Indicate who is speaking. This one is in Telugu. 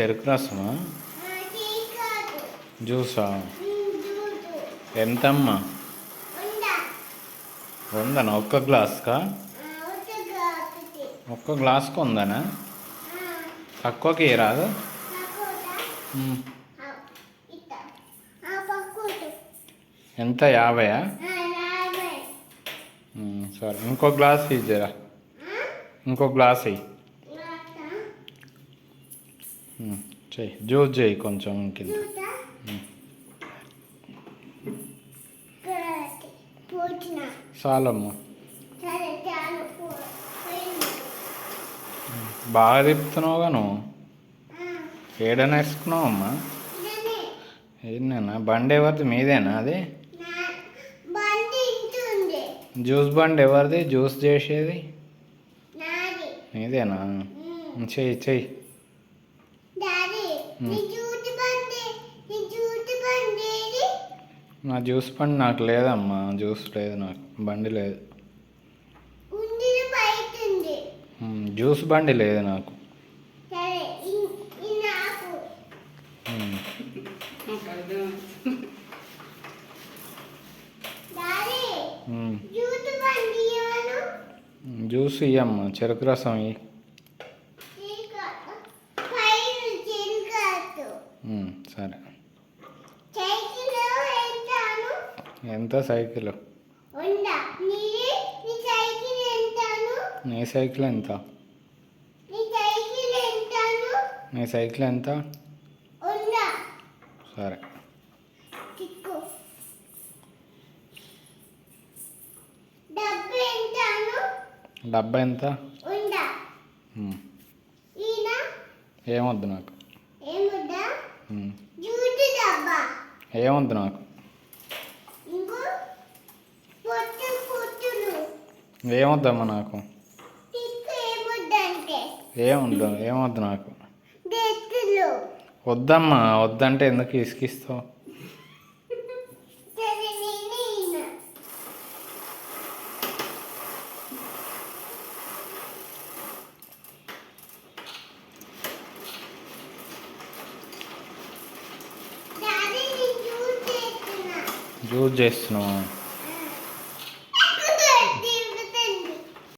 Speaker 1: చెరుకు రసమా? జ్యూసా? ఎంతమ్మా?
Speaker 2: ఉందా
Speaker 1: ఉందనా ఒక్క గ్లాస్కా? ఒక్క గ్లాస్కి. ఉందనా తక్కువకి రాదు? ఎంత? యాభయా? సరే. ఇంకో గ్లాస్ ఇచ్చారా ఇంకో గ్లాస్ ఇయ్యి. చెయ్యి జ్యూస్ చేయి కొంచెం
Speaker 2: పోచిన
Speaker 1: చాలమ్మా బాగా తిప్పుతున్నావుగా నువ్వు
Speaker 2: ఆ,
Speaker 1: ఏడైనా వేసుకున్నావు అమ్మా ఏంటన్నా బండి ఎవరిది మీదేనా అది జ్యూస్ బండి ఎవరిది జ్యూస్ చేసేది మీదేనా. చెయ్యి చెయ్యి.
Speaker 2: నీ
Speaker 1: జ్యూస్ బండి నాకు లేదమ్మా జ్యూస్ లేదు నాకు బండి లేదు. జ్యూస్ బండి లేదు నాకు. జ్యూస్ ఇయ్యమ్మా చెరుకు రసం ఇయ్యి. సరే. ఎంత సైకిల్?
Speaker 2: నీ సైకిల్
Speaker 1: ఎంత?
Speaker 2: నీ సైకిల్
Speaker 1: ఎంత? సరే.
Speaker 2: డబ్బు
Speaker 1: ఎంత? ఏమొద్దు నాకు
Speaker 2: ఏముందా
Speaker 1: మ్మ్.
Speaker 2: జూటు డబ్బా
Speaker 1: ఏమొద్దు నాకు? ఏమొద్దమ్మా నాకు?
Speaker 2: ఏముద్దంటే.
Speaker 1: ఏమొద్దు నాకు? వద్దమ్మా వద్దంటే ఎందుకు ఇసుకిస్తావు?
Speaker 2: యూజ్ నేను
Speaker 1: చేస్తున్నావా?